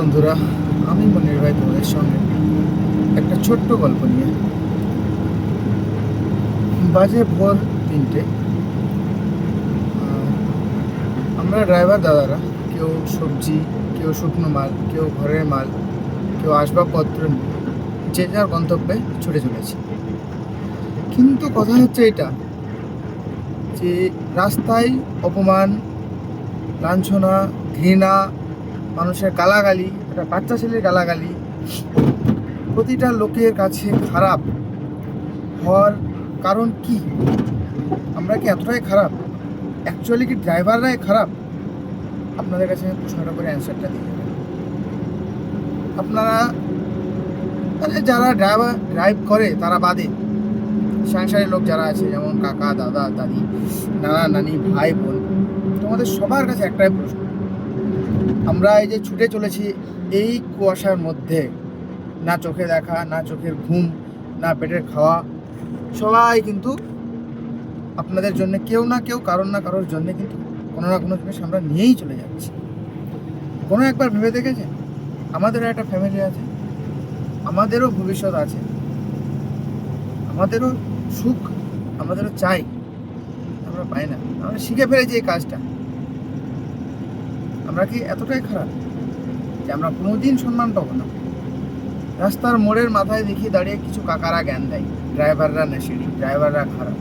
বন্ধুরা, আমি মনির ভাই তোমাদের সঙ্গে একটা ছোট্ট গল্প নিয়ে। বাজে ভোর তিনটে। আমরা ড্রাইভার দাদারা, কেউ সবজি, কেউ শুকনো মাল, কেউ ঘরের মাল, কেউ আসবাবপত্র যে যার গন্তব্যে ছুটে চলেছি। কিন্তু কথা হচ্ছে এটা যে রাস্তায় অপমান, লাঞ্ছনা, ঘৃণা মানুষের গালাগালি, একটা বাচ্চা ছেলের গালাগালি, প্রতিটা লোকের কাছে খারাপ হওয়ার কারণ কি? আমরা কি এতটাই খারাপ? অ্যাকচুয়ালি কি ড্রাইভাররাই খারাপ? আপনাদের কাছে আমি প্রশ্নটা করে অ্যান্সারটা দেবো। আপনারা মানে যারা ড্রাইভার ড্রাইভ করে, তারা বাদে। সংসারের লোক যারা আছে, যেমন কাকা, দাদা, দাদি, নানা, নানি, ভাই, বোন, তোমাদের সবার কাছে একটাই প্রশ্ন। আমরা এই যে ছুটে চলেছি এই কুয়াশার মধ্যে, না চোখে দেখা, না চোখের ঘুম, না পেটের খাওয়া, সবাই কিন্তু আপনাদের জন্য কেউ না কেউ কারণ না কারোর জন্য কিন্তু কোনো না কোনো জিনিস আমরা নিয়েই চলে যাচ্ছি। কোনো একবার ভেবে দেখেছেন? আমাদেরও একটা ফ্যামিলি আছে, আমাদেরও ভবিষ্যৎ আছে, আমাদেরও সুখ, আমাদেরও চাই, আমরা পাই না। আমরা শিখে ফেলেছি এই কাজটা। আমরা কি এতটাই খারাপ যে আমরা কোনোদিন সম্মান পাবো না? রাস্তার মোড়ের মাথায় দেখি দাঁড়িয়ে কিছু কাকারা জ্ঞান দেয়। ড্রাইভাররা নেশিড়ি ড্রাইভাররা খারাপ।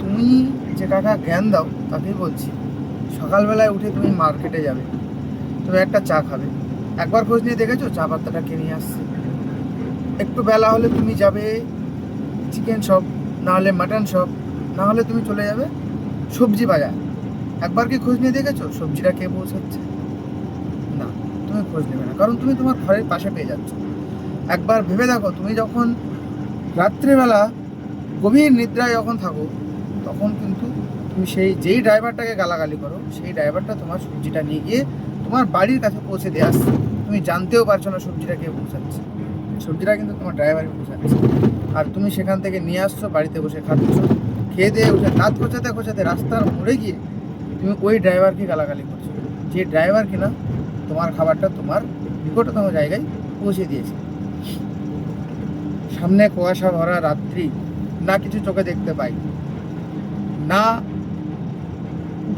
তুমি যে কাকা জ্ঞান দাও তাকেই বলছি। সকালবেলায় উঠে তুমি মার্কেটে যাবে। তুমি একটা চা খাবে। একবার খোঁজ নিয়ে দেখেছ? চা পাত্তাটা কিনে আসছে? একটু বেলা হলে তুমি যাবে। চিকেন শপ না হলে মাটন শপ না হলে তুমি চলে যাবে। সবজি বাজার। একবার কি খোঁজ নিয়ে দেখেছ? সবজিটা কে পৌঁছাচ্ছে? না, তুমি খোঁজ নেবে না, কারণ তুমি তোমার ঘরের পাশে পেয়ে যাচ্ছ। একবার ভেবে দেখো, তুমি যখন রাত্রিবেলা গভীর নিদ্রায় যখন থাকো, তখন কিন্তু তুমি সেই যেই ড্রাইভারটাকে গালাগালি করো, সেই ড্রাইভারটা তোমার সবজিটা নিয়ে গিয়ে তোমার বাড়ির কাছে পৌঁছে দিয়ে আসছে। তুমি জানতেও পারছ না সবজিটা কে পৌঁছাচ্ছে। সবজিটা কিন্তু তোমার ড্রাইভারই পৌঁছাচ্ছে। আর তুমি সেখান থেকে নিয়ে আসছো, বাড়িতে বসে খাচ্ছ, খেয়ে দিয়ে উঠে দাঁত খোঁচাতে খোঁচাতে রাস্তার মোড়ে গিয়ে তুমি ওই ড্রাইভারকে গালাগালি করছ। যে ড্রাইভার কিনা তোমার খাবারটা তোমার নিকটতম জায়গায় পৌঁছে দিয়েছে। সামনে কুয়াশা ভরা রাত্রি, না কিছু চোখে দেখতে পাই। না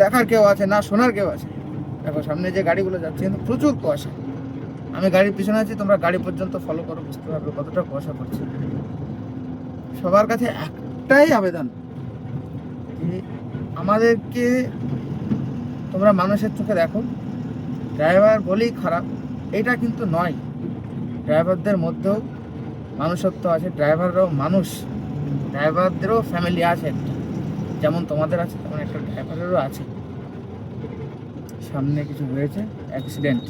দেখার কেউ আছে, না শোনার কেউ আছে। দেখো, সামনে যে গাড়িগুলো যাচ্ছে, কিন্তু প্রচুর কুয়াশা। আমি গাড়ির পিছনে আছি, তোমরা গাড়ি পর্যন্ত ফলো করো, বুঝতে পারবে কতটা কুয়াশা পড়ছে। সবার কাছে একটাই আবেদন আমাদেরকে তোমরা মানুষের চোখে দেখো, ড্রাইভার বলেই খারাপ, এটা কিন্তু নয়। ড্রাইভারদের মধ্যেও মানুষত্ব আছে, ড্রাইভাররাও মানুষ, ড্রাইভারদেরও ফ্যামিলি আছে যেমন তোমাদের আছে, তেমন একটা ড্রাইভারেরও আছে। সামনে কিছু হয়েছে অ্যাক্সিডেন্ট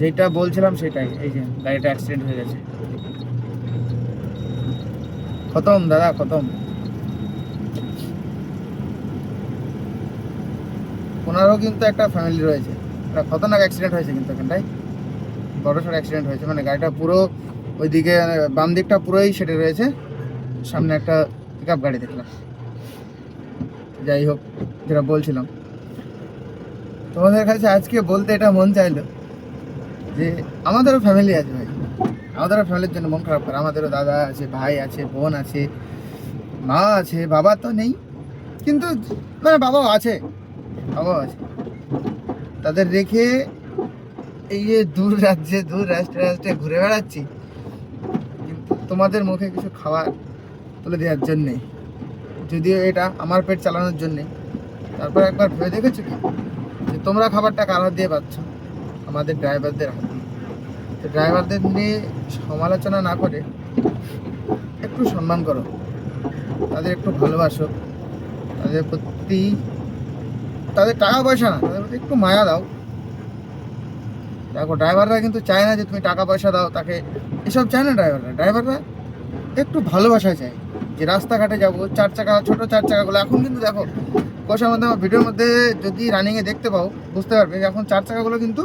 যেটা বলছিলাম সেটাই, এই যে গাড়িটা অ্যাক্সিডেন্ট হয়ে গেছে। খতম, দাদা, খতম। ওনারও কিন্তু একটা ফ্যামিলি রয়েছে। একটা খতরনাক অ্যাক্সিডেন্ট হয়েছে কিন্তু এখানটায়। বড় সড়ো অ্যাক্সিডেন্ট হয়েছে। মানে গাড়িটা পুরো ওইদিকে মানে বাম দিকটা পুরোই সেটে রয়েছে। সামনে একটা পিক গাড়ি দেখলাম। যাই হোক, যেটা বলছিলাম। তোমাদের কাছে আজকে বলতে এটা মন চাইলো যে আমাদেরও ফ্যামিলি আছে ভাই। আমাদেরও ফ্যামিলির জন্য মন খারাপ করে। আমাদেরও দাদা আছে, ভাই আছে, বোন আছে, মা আছে, বাবা তো নেই। কিন্তু মানে বাবাও আছে। আছে তাদের রেখে এই যে দূর রাজ্যে, দূর রাষ্ট্রে রাষ্ট্রে ঘুরে বেড়াচ্ছি। কিন্তু তোমাদের মুখে কিছু খাবার তুলে দেওয়ার জন্যে। যদিও এটা আমার পেট চালানোর জন্যে। তারপর একবার ভেবে দেখেছ কি? যে তোমরা খাবারটা কার হাত দিয়ে পাচ্ছ? আমাদের ড্রাইভারদের হাত দিয়ে। তো ড্রাইভারদের নিয়ে সমালোচনা না করে একটু সম্মান করো। তাদের একটু ভালোবাসো। তাদের প্রতি তাদের টাকা পয়সা না, তাদের প্রতি একটু মায়া দাও। দেখো ড্রাইভাররা কিন্তু চায় না যে তুমি টাকা পয়সা দাও, তাকে এসব চায় না ড্রাইভাররা ড্রাইভাররা একটু ভালোবাসা চায় যে রাস্তাঘাটে যাব, চার চাকা, ছোটো চার চাকাগুলো। এখন কিন্তু দেখো কোষার মধ্যে আমার ভিডিওর মধ্যে যদি রানিংয়ে দেখতে পাও, বুঝতে পারবে যে এখন চার চাকাগুলো কিন্তু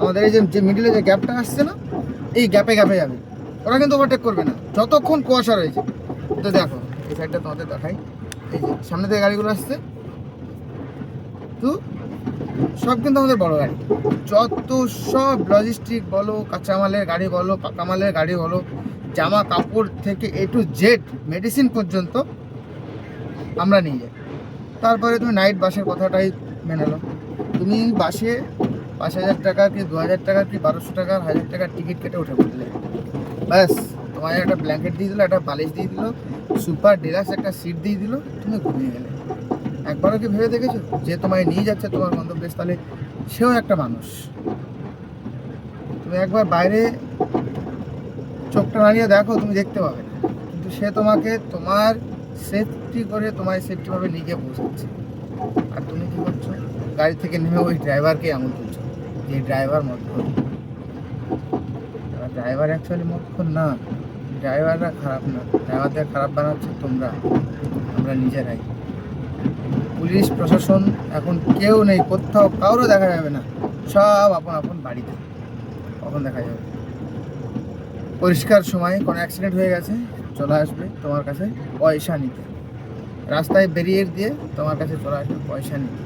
আমাদের এই যে মিডিলে যে গ্যাপটা আসছে না, এই গ্যাপে গ্যাপে যাবে। ওরা কিন্তু ওভারটেক করবে না। যতক্ষণ কুয়াশা রয়েছে। তো দেখো, এই সাইডটা তোমাদের দেখাই। এই যে, সামনে থেকে গাড়িগুলো আসছে। তো সব কিন্তু আমাদের বড় গাড়ি। যত সব লজিস্টিক বলো, কাঁচামালের গাড়ি বলো পাকামালের গাড়ি বলো, জামা কাপড় থেকে এ টু জেড মেডিসিন পর্যন্ত আমরা নিয়ে যাই। তারপরে তুমি নাইট বাসের কথাটাই মেনে নাও। তুমি বাসে পাঁচ হাজার টাকা কি দু হাজার টাকা কি বারোশো টাকা হাজার টাকার টিকিট কেটে উঠে পড়লে। ব্যাস তোমার একটা ব্ল্যাঙ্কেট দিয়ে দিল, একটা বালিশ দিয়ে দিল সুপার ডিলাক্স একটা সিট দিয়ে দিল, তুমি ঘুমিয়ে গেলে। একবারও কি ভেবে দেখেছ? যে তোমায় নিয়ে যাচ্ছে তোমার গন্তব্যে তাহলে সেও একটা মানুষ। তুমি একবার বাইরে চোখটা নাড়িয়ে দেখো, তুমি দেখতে পাবে না। কিন্তু সে তোমাকে তোমার সেফটি করে তোমায় সেফটিভাবে নিয়ে গিয়ে পৌঁছাচ্ছে। আর তুমি কি করছ? গাড়ি থেকে নেমে ওই ড্রাইভারকে এমন করছ, যে ড্রাইভার মতক্ষণ ড্রাইভার অ্যাকচুয়ালি মতক্ষণ না। ড্রাইভাররা খারাপ না। ড্রাইভারদের খারাপ বানাচ্ছে তোমরা। আমরা নিজেরাই। পুলিশ, প্রশাসন, এখন কেউ নেই, কোথাও কারোর দেখা যাবে না। সব আপন আপন বাড়িতে। কখন দেখা যাবে? পরিষ্কার সময়, কোনো অ্যাক্সিডেন্ট হয়ে গেছে, চলে আসবে তোমার কাছে পয়সা নিতে। রাস্তায় বেরিয়ে দিয়ে তোমার কাছে চলে আসবে পয়সা নিতে।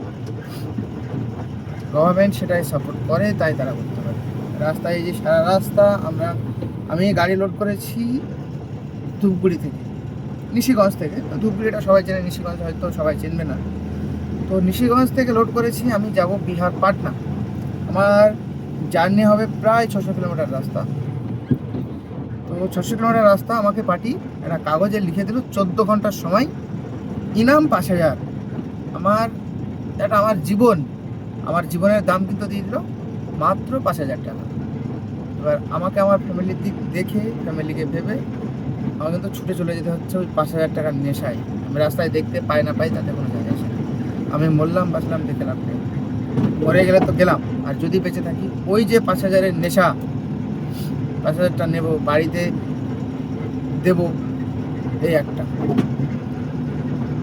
গভর্নমেন্ট সেটাই সাপোর্ট করে, তাই তারা করতে পারে। রাস্তায় যে সারা রাস্তা, আমরা, আমি গাড়ি লোড করেছি ধূপগুড়ি থেকে। নিশিগঞ্জ থেকে। তো ধূপগুড়িটা সবাই চেনে, নিশিগঞ্জ হয়তো সবাই চিনবে না। তো নিশিগঞ্জ থেকে লোড করেছি, আমি যাব বিহার পাটনা। আমার জার্নি হবে প্রায় ছশো কিলোমিটার রাস্তা। তো ছশো কিলোমিটার রাস্তা আমাকে পার্টি একটা কাগজে লিখে দিল, চোদ্দ ঘণ্টার সময়। ইনাম পাঁচ হাজার। আমার, এটা আমার জীবন। আমার জীবনের দাম কিন্তু দিয়ে দিল মাত্র পাঁচ হাজার টাকা। এবার আমাকে আমার ফ্যামিলির দিক দেখে ফ্যামিলিকে ভেবে আমার কিন্তু ছুটে চলে যেতে হচ্ছে ওই পাঁচ হাজার টাকার নেশায়। আমি রাস্তায় দেখতে পাই না পাই তাতে কোনো না। আমি মরলাম, বাঁচলাম, দেখে লাভ নেই। মরে গেলে তো গেলাম, আর যদি বেঁচে থাকি, ওই যে পাঁচ হাজারের নেশা, পাঁচ হাজারটা নেব, বাড়িতে দেব, এই একটা।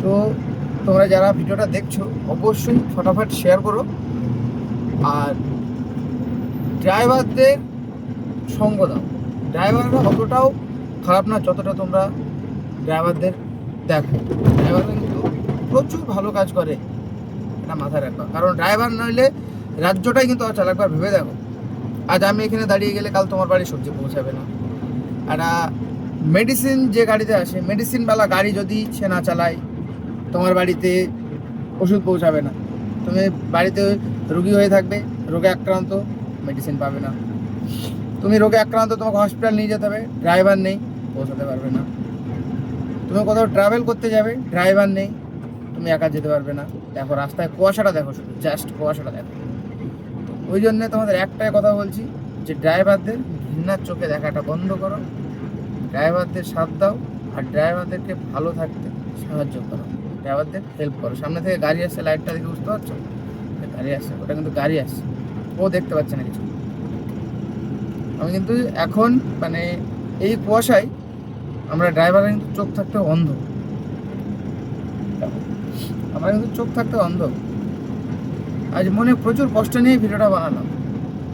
তো তোমরা যারা ভিডিওটা দেখছ, অবশ্যই ফটাফট শেয়ার করো। আর ড্রাইভারদের সঙ্গ দাও। ড্রাইভাররা অতটাও খারাপ না, যতটা তোমরা ড্রাইভারদের দেখো। ড্রাইভাররা কিন্তু প্রচুর ভালো কাজ করে। এটা মাথায় রাখবা। কারণ ড্রাইভার নইলে রাজ্যটাই কিন্তু আর চালাকবার ভেবে দেখো। আজ আমি এখানে দাঁড়িয়ে গেলে কাল তোমার বাড়ি সবজি পৌঁছাবে না। আর মেডিসিন যে গাড়িতে আসে মেডিসিনওয়ালা গাড়ি যদি সে না চালায়, তোমার বাড়িতে ওষুধ পৌঁছাবে না। তুমি বাড়িতে রুগী হয়ে থাকবে, রোগে আক্রান্ত মেডিসিন পাবে না। তুমি রোগে আক্রান্ত, তোমাকে হসপিটাল নিয়ে যেতে হবে ড্রাইভার নেই, পৌঁছাতে পারবে না। তুমি কোথাও ট্রাভেল করতে যাবে ড্রাইভার নেই। তুমি একা যেতে পারবে না। দেখো রাস্তায় কুয়াশাটা দেখো শুধু জাস্ট কুয়াশাটা দেখো। ওই জন্যে তোমাদের একটাই কথা বলছি, যে ড্রাইভারদের ঘৃণার চোখে দেখাটা বন্ধ করো। ড্রাইভারদের সাথ দাও, আর ড্রাইভারদেরকে ভালো থাকতে সাহায্য করো। ড্রাইভারদের হেল্প করো। সামনে থেকে গাড়ি আসছে লাইটটা দেখে বুঝতে পারছ? গাড়ি আসছে, ওটা কিন্তু গাড়ি আসছে। ও দেখতে পাচ্ছে না কিছু। আমি কিন্তু এখন মানে এই কুয়াশায় আমরা ড্রাইভারের কিন্তু চোখ থাকতে অন্ধ আমরা কিন্তু চোখ থাকতে অন্ধ আজ মনে প্রচুর কষ্ট নিয়ে ভিডিওটা বানালাম।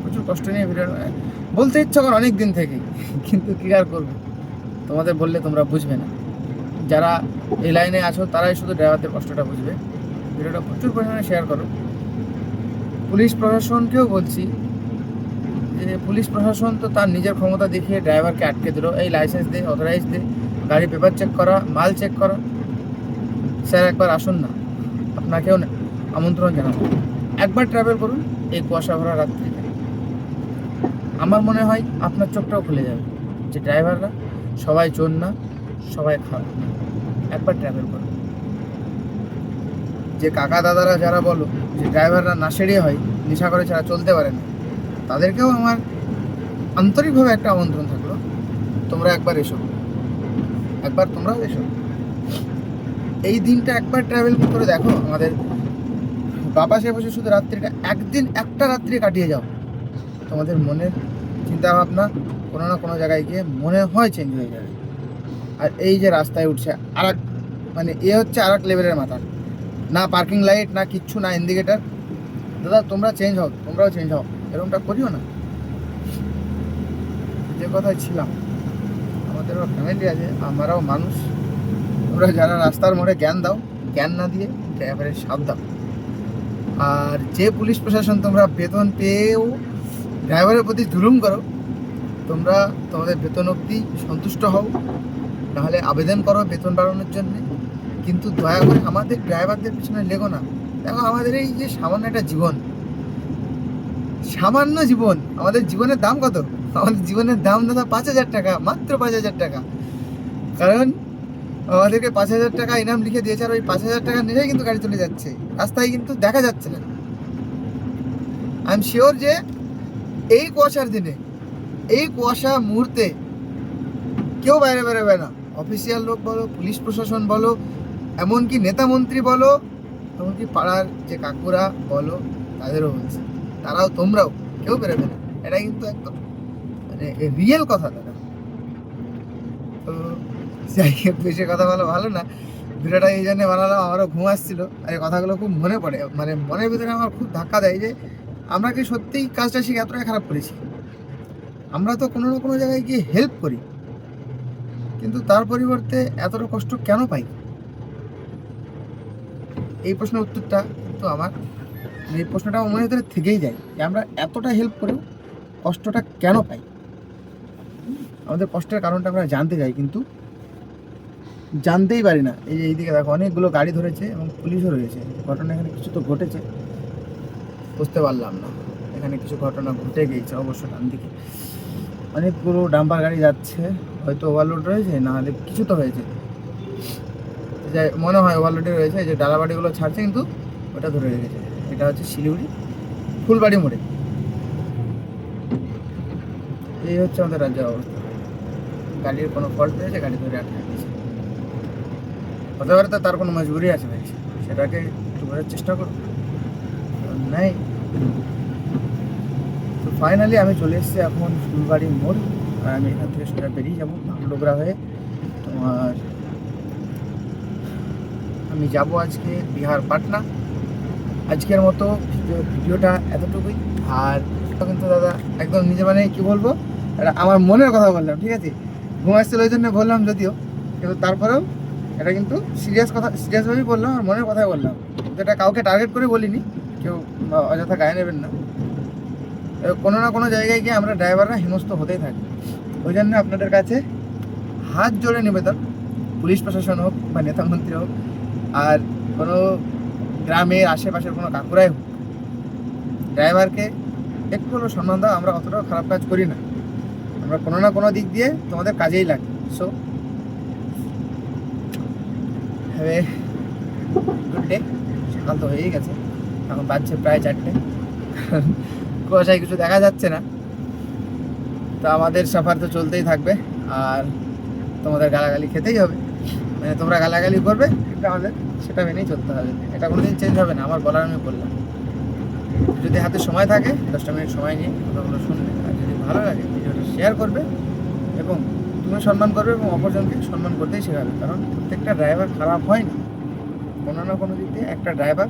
প্রচুর কষ্ট নিয়ে ভিডিও বলতে ইচ্ছা করে অনেক দিন থেকে, কিন্তু কী আর করব? তোমাদের বললে তোমরা বুঝবে না। যারা এই লাইনে আছো, তারাই শুধু ড্রাইভারদের কষ্টটা বুঝবে। ভিডিওটা প্রচুর পরিমাণে শেয়ার করো। পুলিশ প্রশাসনকেও বলছি যে, পুলিশ প্রশাসন তো তার নিজের ক্ষমতা দেখিয়ে ড্রাইভারকে আটকে দিল। এই লাইসেন্স দে অথরাইজ দে গাড়ি পেপার চেক করা, মাল চেক করা। স্যার একবার আসুন না। আপনাকেও না- আমন্ত্রণ জানাব। একবার ট্রাভেল করুন এই কুয়াশা ভরা রাত্রিতে। আমার মনে হয় আপনার চোখটাও খুলে যাবে যে ড্রাইভাররা সবাই চোর না, সবাই খারাপ না। একবার ট্রাভেল করুন। যে কাকা দাদারা যারা বলো যে ড্রাইভাররা নাশেড়ি হয়, নেশা করে ছাড়া চলতে পারে না, তাদেরকেও আমার আন্তরিকভাবে একটা আমন্ত্রণ থাকল। তোমরা একবার এসো। একবার তোমরাও এসো। এই দিনটা একবার ট্রাভেল করে দেখো, আমাদের বাবা সে বসে শুধু রাত্রিটা, একদিন একটা রাত্রি কাটিয়ে যাও। তোমাদের মনের চিন্তা ভাবনা কোনো না কোনো জায়গায় গিয়ে মনে হয় চেঞ্জ হয়ে যাবে। আর এই যে রাস্তায় উঠছে আর মানে এ হচ্ছে আর এক লেভেলের মাথা। না পার্কিং লাইট না কিচ্ছু, না ইন্ডিকেটার দাদা, তোমরা চেঞ্জ হও, তোমরাও চেঞ্জ হও। এরকমটা করিও না। যে কথায় ছিলাম, আমাদেরও ফ্যামিলি আছে, আমরাও মানুষ। তোমরা যারা রাস্তার মোড়ে জ্ঞান দাও, জ্ঞান না দিয়ে ড্রাইভারের দাও। আর যে পুলিশ প্রশাসন তোমরা বেতন পেয়েও ড্রাইভারের প্রতি জুলুম করো, তোমরা তোমাদের বেতন অবধি সন্তুষ্ট হও, নাহলে আবেদন করো বেতন বাড়ানোর জন্যে। কিন্তু দয়া করে আমাদের ড্রাইভারদের পিছনে লেগো না। দেখো, আমাদের এই যে সামান্য একটা জীবন, সামান্য জীবন, আমাদের জীবনের দাম কত? আমাদের জীবনের দাম দাদা পাঁচ হাজার টাকা, মাত্র পাঁচ হাজার টাকা। কারণ আমাদেরকে পাঁচ হাজার টাকা ইনাম লিখে দিয়েছে আর ওই পাঁচ হাজার টাকা নিলেই কিন্তু গাড়ি চলে যাচ্ছে। রাস্তায় কিন্তু দেখা যাচ্ছে না। আই এম শিওর যে এই কুয়াশার দিনে, এই কুয়াশা মুহূর্তে কেউ বাইরে বেরোবে না। অফিসিয়াল লোক বলো, পুলিশ প্রশাসন বলো, এমনকি নেতা মন্ত্রী বলো, এমনকি পাড়ার যে কাকুরা বলো, তাদেরও বলছে। তারাও, তোমরাও কেউ বেরোবে না। এটা কিন্তু একদম মানে রিয়েল কথা দাদা তো যাই বেশি কথা বলা ভালো না। ভিডিওটা এই জন্য বানালাম, আমারও ঘুম আসছিল। আর এই কথাগুলো খুব মনে পড়ে। মানে মনের ভিতরে আমার খুব ধাক্কা দেয় যে, আমরা কি সত্যিই কাজটা শিখে এতটাই খারাপ করেছি? আমরা তো কোনো না কোনো জায়গায় গিয়ে হেল্প করি। কিন্তু তার পরিবর্তে এতটা কষ্ট কেন পাই? এই প্রশ্নের উত্তরটা কিন্তু আমার মানে এই প্রশ্নটা আমার মনের ভিতরে থেকেই যায় যে, আমরা এতটা হেল্প করেও কষ্টটা কেন পাই? আমাদের কষ্টের কারণটা আমরা জানতে চাই, কিন্তু জানতেই পারি না। এই যে এইদিকে দেখো, অনেকগুলো গাড়ি ধরেছে এবং পুলিশও রয়েছে। ঘটনা এখানে কিছু তো ঘটেছে। বুঝতে পারলাম না। এখানে কিছু ঘটনা ঘটে গিয়েছে অবশ্য ডান দিকে। অনেকগুলো ডাম্পার গাড়ি যাচ্ছে। হয়তো ওভারলোড রয়েছে, না হলে কিছু তো হয়েছে। যাই, মনে হয় ওভারলোডে রয়েছে। যে ডালাবাড়িগুলো ছাড়ছে কিন্তু ওটা ধরে রেখেছে। এটা হচ্ছে শিলিগুড়ি, ফুলবাড়ি মোড়ে। এই হচ্ছে আমাদের রাজ্যের অবস্থা। গাড়ির কোনো ফল্ট পেয়েছে গাড়ি ধরে আটকে হতে পারে তো তার কোনো মজবুরি আছে সেটাকে একটু বোঝার চেষ্টা করো নাই। তো ফাইনালি আমি চলে এসেছি এখন ফুলবাড়ি মোড়, আর আমি এখান থেকে সোজা বেরিয়ে যাব ডোগরা হয়ে। তোমার আমি যাব আজকে বিহার পাটনা। আজকের মতো ভিডিও- ভিডিওটা এতটুকুই। আর কিন্তু দাদা একদম নিজে মানে কি বলব? এটা আমার মনের কথা বললাম, ঠিক আছে? ঘুম আসছিল ওই জন্য বললাম যদিও, কিন্তু তারপরেও এটা কিন্তু সিরিয়াস কথা সিরিয়াসভাবেই বললাম, আর মনের কথাই বললাম। এটা কাউকে টার্গেট করে বলিনি, কেউ অযথা গায়ে নেবেন না। কোনো না কোনো জায়গায় গিয়ে আমরা ড্রাইভাররা হেনস্থ হতেই থাকি। ওই জন্য আপনাদের কাছে হাত জোড়ে নিবেদন, পুলিশ প্রশাসন হোক বা নেতা মন্ত্রী হোক, আর কোনো গ্রামের আশেপাশের কোনো কাকুরাই হোক ড্রাইভারকে একটু হলেও সম্মান দাও, আমরা অতটাও খারাপ কাজ করি না। আমরা কোনো না কোনো দিক দিয়ে তোমাদের কাজেই লাগে সো হ্যাভ গুড ডে সকাল তো হয়েই গেছে। এখন বাজছে প্রায় চারটে। কুয়াশায় কিছু দেখা যাচ্ছে না। তো আমাদের সফর তো চলতেই থাকবে। আর তোমাদের গালাগালি খেতেই হবে। মানে তোমরা গালাগালি করবে কিন্তু আমাদের সেটা মেনেই চলতে হবে। এটা কোনোদিন চেঞ্জ হবে না, আমার বলার আমি বললাম। যদি হাতে সময় থাকে, দশটা মিনিট সময় নিয়ে কথাগুলো শুনবে। আর যদি ভালো লাগে, ভিডিওটা শেয়ার করবে এবং তুমি সম্মান করবে এবং অপরজনকে সম্মান করতেই শেখাবে। কারণ প্রত্যেকটা ড্রাইভার খারাপ হয় না। কোনো না কোনো দিক দিয়ে একটা ড্রাইভার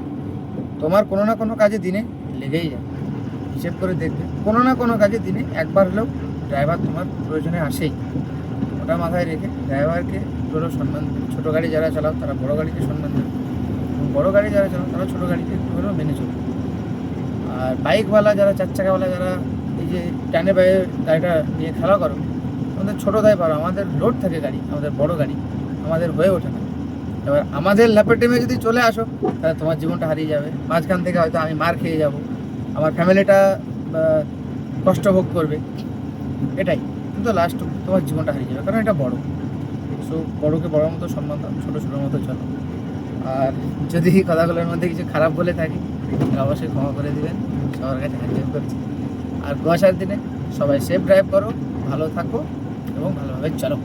তোমার কোনো না কোনো কাজে দিনে লেগেই যায়। হিসেব করে দেখবে। কোনো না কোনো কাজে দিনে একবার হলেও ড্রাইভার তোমার প্রয়োজনে আসেই। ওটা মাথায় রেখে ড্রাইভারকে ধরো সম্মান দেবে। ছোটো গাড়ি যারা চালাও, তারা বড় গাড়িকে সম্মান দেবে। এবং বড় গাড়ি যারা চালাও, তারা ছোটো গাড়িকে একটু হলেও মেনে চলবে। আর বাইকওয়ালা যারা, চার চাকাওয়ালা যারা, এই যে টানে বাইরে গাড়িটা নিয়ে খেলা করো আমাদের ছোটো পারো আমাদের লোড থাকে গাড়ি, আমাদের বড় গাড়ি, আমাদের হয়ে ওঠে না। এবার আমাদের ল্যাপের টেমে যদি চলে আসো, তাহলে তোমার জীবনটা হারিয়ে যাবে। মাঝখান থেকে হয়তো আমি মার খেয়ে যাব। আমার ফ্যামিলিটা কষ্ট ভোগ করবে। এটাই। কিন্তু লাস্ট তোমার জীবনটা হারিয়ে যাবে, কারণ এটা বড়। সো বড়োকে বড়োর মতো সম্মান দাও, ছোটো ছোটোর মতো চলো। আর যদি কথাগুলোর মধ্যে কিছু খারাপ বলে থাকি অবশ্যই ক্ষমা করে দেবেন। সবার কাছে জোর করছি। আর কুয়াশার দিনে সবাই সেফ ড্রাইভ করো, ভালো থাকো। এবং ভালোভাবে চলো।